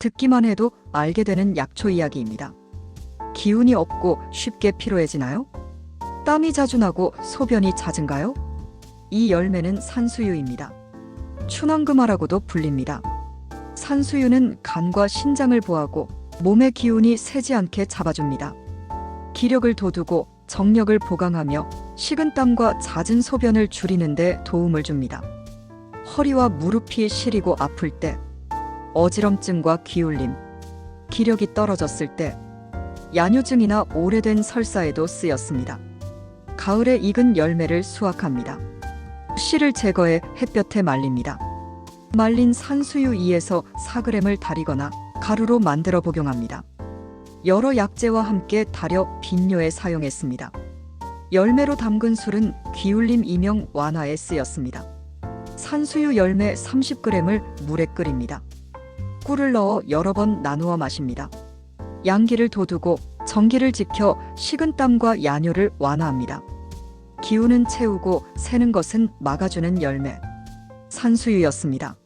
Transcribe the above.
듣기만 해도 알게 되는 약초 이야기입니다. 기운이 없고 쉽게 피로해지나요? 땀이 자주 나고 소변이 잦은가요? 이 열매는 산수유입니다. 춘왕금화라고도 불립니다. 산수유는 간과 신장을 보하고 몸의 기운이 새지 않게 잡아줍니다. 기력을 돋우고 정력을 보강하며 식은땀과 잦은 소변을 줄이는 데 도움을 줍니다. 허리와 무릎이 시리고 아플 때, 어지럼증과 기울림, 기력이 떨어졌을 때, 야뇨증이나 오래된 설사에도 쓰였습니다. 가을에 익은 열매를 수확합니다. 씨를 제거해 햇볕에 말립니다. 말린 산수유 2에서 4g을 달이거나 가루로 만들어 복용합니다. 여러 약재와 함께 달여 빈뇨에 사용했습니다. 열매로 담근 술은 기울림 이명 완화에 쓰였습니다. 산수유 열매 30g을 물에 끓입니다. 꿀을 넣어 여러 번 나누어 마십니다. 양기를 돋우고 정기를 지켜 식은 땀과 야뇨를 완화합니다. 기운은 채우고 새는 것은 막아주는 열매. 산수유였습니다.